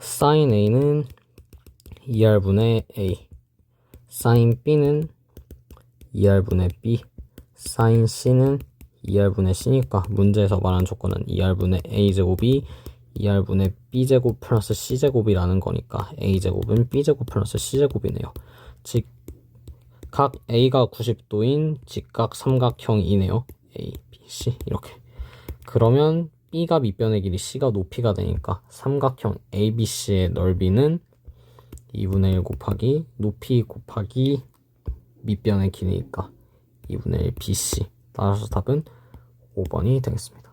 sin A는 2R분의 A sin B는 2R분의 B sin C는 2R분의 C니까 문제에서 말한 조건은 2R분의 A제곱이 2R분의 B제곱 플러스 C제곱이라는 거니까 A제곱은 B제곱 플러스 C제곱이네요. 즉, 각 A가 90도인 직각 삼각형이네요. A, B, C 이렇게. 그러면 B가 밑변의 길이 C가 높이가 되니까 삼각형 ABC의 넓이는 2분의 1 곱하기 높이 곱하기 밑변의 길이니까 2분의 1 BC. 따라서 답은 5번이 되겠습니다.